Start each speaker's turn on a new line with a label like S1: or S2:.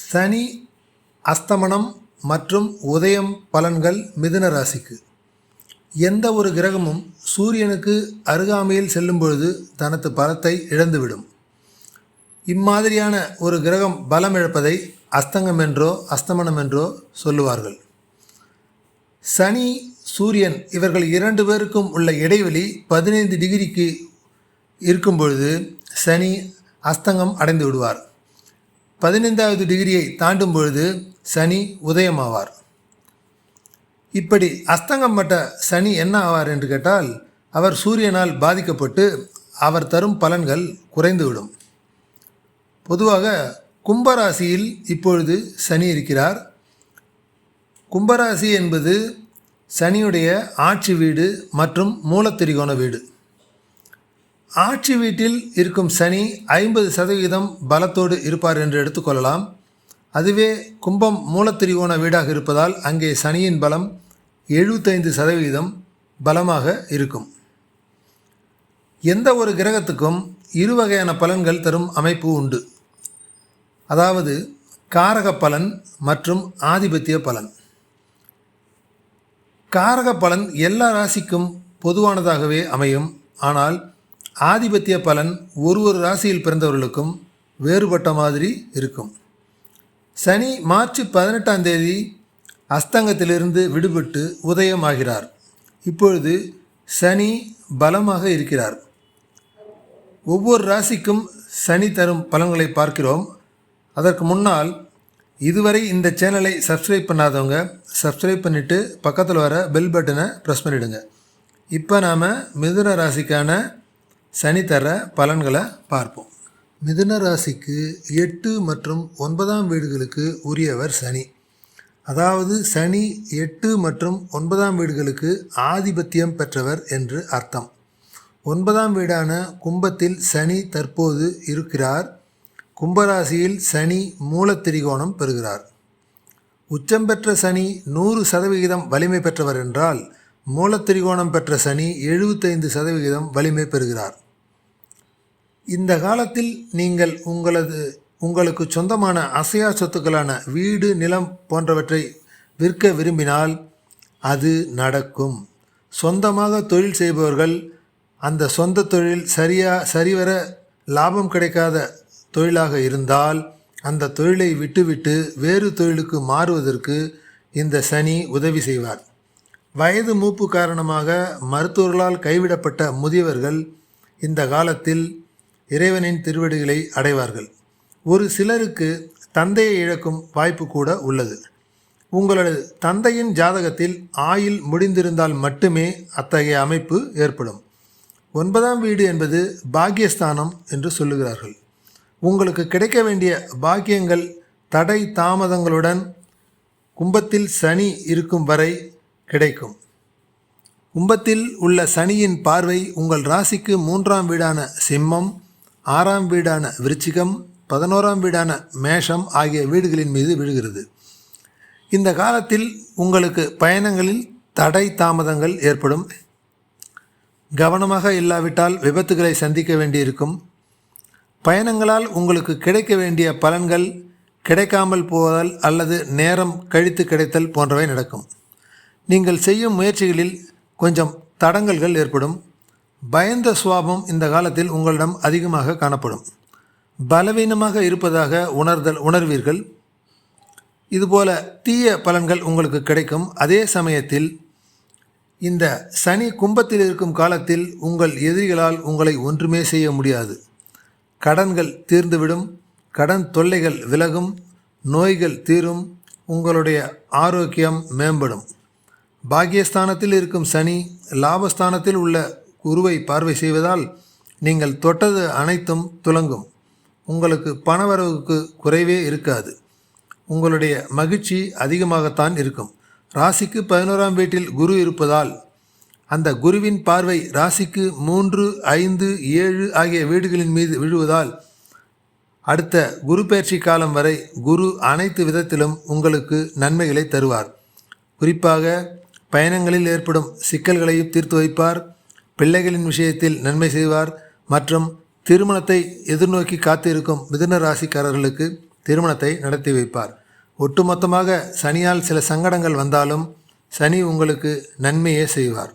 S1: சனி அஸ்தமனம் மற்றும் உதயம் பலன்கள் மிதுன ராசிக்கு. எந்த ஒரு கிரகமும் சூரியனுக்கு அருகாமையில் செல்லும் பொழுது தனது பலத்தை இழந்துவிடும். இம்மாதிரியான ஒரு கிரகம் பலம் இழப்பதை அஸ்தங்கம் என்றோ அஸ்தமனம் என்றோ சொல்லுவார்கள். சனி சூரியன் இவர்கள் இரண்டு பேருக்கும் உள்ள இடைவெளி பதினைந்து டிகிரிக்கு இருக்கும் பொழுது சனி அஸ்தங்கம் அடைந்து விடுவார். பதினைந்தாவது டிகிரியை தாண்டும் பொழுது சனி உதயமாவார். இப்படி அஸ்தங்கம் பட்ட சனி என்ன ஆவார் என்று கேட்டால் அவர் சூரியனால் பாதிக்கப்பட்டு அவர் தரும் பலன்கள் குறைந்துவிடும். பொதுவாக கும்பராசியில் இப்பொழுது சனி இருக்கிறார். கும்பராசி என்பது சனியுடைய ஆட்சி வீடு மற்றும் மூலத்திரிகோண வீடு. ஆட்சி வீட்டில் இருக்கும் சனி ஐம்பது சதவீதம் பலத்தோடு இருப்பார் என்று எடுத்துக்கொள்ளலாம் அதுவே கும்பம் மூலத்திரிகோண வீடாக இருப்பதால் அங்கே சனியின் பலம் எழுபத்தைந்து சதவீதம் பலமாக இருக்கும். எந்த ஒரு கிரகத்துக்கும் இரு வகையான பலன்கள் தரும் அமைப்பு உண்டு. அதாவது காரக பலன் மற்றும் ஆதிபத்திய பலன். காரக பலன் எல்லா ராசிக்கும் பொதுவானதாகவே அமையும். ஆனால் ஆதிபத்திய பலன் ஒரு ஒரு ராசியில் பிறந்தவர்களுக்கும் வேறுபட்ட மாதிரி இருக்கும். சனி மார்ச் பதினெட்டாம் தேதி அஸ்தங்கத்திலிருந்து விடுபட்டு உதயமாகிறார். இப்பொழுது சனி பலமாக இருக்கிறார். ஒவ்வொரு ராசிக்கும் சனி தரும் பலன்களை பார்க்கிறோம். அதற்கு முன்னால் இதுவரை இந்த சேனலை சப்ஸ்கிரைப் பண்ணாதவங்க சப்ஸ்கிரைப் பண்ணிவிட்டு பக்கத்தில் வர பெல் பட்டனை ப்ரெஸ் பண்ணிவிடுங்க இப்போ நாம் மிதுன ராசிக்கான சனி தர பலன்களை பார்ப்போம். மிதுன ராசிக்கு எட்டு மற்றும் ஒன்பதாம் வீடுகளுக்கு உரியவர் சனி. அதாவது சனி எட்டு மற்றும் ஒன்பதாம் வீடுகளுக்கு ஆதிபத்தியம் பெற்றவர் என்று அர்த்தம். ஒன்பதாம் வீடான கும்பத்தில் சனி தற்போது இருக்கிறார். கும்பராசியில் சனி மூலத்திரிகோணம் பெறுகிறார். உச்சம் பெற்ற சனி நூறு சதவிகிதம் வலிமை பெற்றவர் என்றால் மூலத்திரிகோணம் பெற்ற சனி எழுபத்தைந்து சதவிகிதம் வலிமை பெறுகிறார். இந்த காலத்தில் நீங்கள் உங்களது உங்களுக்கு சொந்தமான அசையா சொத்துக்களான வீடு நிலம் போன்றவற்றை விற்க விரும்பினால் அது நடக்கும். சொந்தமாக தொழில் செய்பவர்கள் அந்த சொந்த தொழில் சரியா சரிவர லாபம் கிடைக்காத தொழிலாக இருந்தால் அந்த தொழிலை விட்டுவிட்டு வேறு தொழிலுக்கு மாறுவதற்கு இந்த சனி உதவி செய்வார். வயது மூப்பு காரணமாக மருத்துவர்களால் கைவிடப்பட்ட முதியவர்கள் இந்த காலத்தில் இறைவனின் திருவடிகளை அடைவார்கள். ஒரு சிலருக்கு தந்தையை இழக்கும் வாய்ப்பு கூட உள்ளது. உங்களது தந்தையின் ஜாதகத்தில் ஆயில் முடிந்திருந்தால் மட்டுமே அத்தகைய அமைப்பு ஏற்படும். ஒன்பதாம் வீடு என்பது பாக்கியஸ்தானம் என்று சொல்லுகிறார்கள். உங்களுக்கு கிடைக்க வேண்டிய பாக்கியங்கள் தடை தாமதங்களுடன் கும்பத்தில் சனி இருக்கும் வரை கிடைக்கும். கும்பத்தில் உள்ள சனியின் பார்வை உங்கள் ராசிக்கு மூன்றாம் வீடான சிம்மம் ஆறாம் வீடான விருச்சிகம் பதினோராம் வீடான மேஷம் ஆகிய வீடுகளின் மீது விழுகிறது. இந்த காலத்தில் உங்களுக்கு பயணங்களில் தடை தாமதங்கள் ஏற்படும். கவனமாக இல்லாவிட்டால் விபத்துகளை சந்திக்க வேண்டியிருக்கும். பயணங்களால் உங்களுக்கு கிடைக்க வேண்டிய பலன்கள் கிடைக்காமல் போவதால் அல்லது நேரம் கழித்து கிடைத்தல் போன்றவை நடக்கும். நீங்கள் செய்யும் முயற்சிகளில் கொஞ்சம் தடங்கல்கள் ஏற்படும். பயந்த சுவாபம் இந்த காலத்தில் உங்களிடம் அதிகமாக காணப்படும். பலவீனமாக இருப்பதாக உணர்தல் உணர்வீர்கள். இதுபோல தீய பலன்கள் உங்களுக்கு கிடைக்கும். அதே சமயத்தில் இந்த சனி கும்பத்தில் இருக்கும் காலத்தில் உங்கள் எதிரிகளால் உங்களை ஒன்றுமே செய்ய முடியாது. கடன்கள் தீர்ந்துவிடும். கடன் தொல்லைகள் விலகும். நோய்கள் தீரும். உங்களுடைய ஆரோக்கியம் மேம்படும். பாக்கியஸ்தானத்தில் இருக்கும் சனி லாபஸ்தானத்தில் உள்ள குருவை பார்வை செய்வதால் நீங்கள் தொட்டது அனைத்தும் துலங்கும். உங்களுக்கு பணவரவுக்கு குறைவே இருக்காது. உங்களுடைய மகிழ்ச்சி அதிகமாகத்தான் இருக்கும். ராசிக்கு பதினோராம் வீட்டில் குரு இருப்பதால் அந்த குருவின் பார்வை ராசிக்கு மூன்று ஐந்து ஏழு ஆகிய வீடுகளின் மீது விழுவதால் அடுத்த குரு பயிற்சி காலம் வரை குரு அனைத்து விதத்திலும் உங்களுக்கு நன்மைகளை தருவார். குறிப்பாக பயணங்களில் ஏற்படும் சிக்கல்களையும் தீர்த்து வைப்பார். பிள்ளைகளின் விஷயத்தில் நன்மை செய்வார் மற்றும் திருமணத்தை எதிர்நோக்கி காத்திருக்கும் மிதுன ராசிக்காரர்களுக்கு திருமணத்தை நடத்தி வைப்பார். ஒட்டுமொத்தமாக சனியால் சில சங்கடங்கள் வந்தாலும் சனி உங்களுக்கு நன்மையே செய்வார்.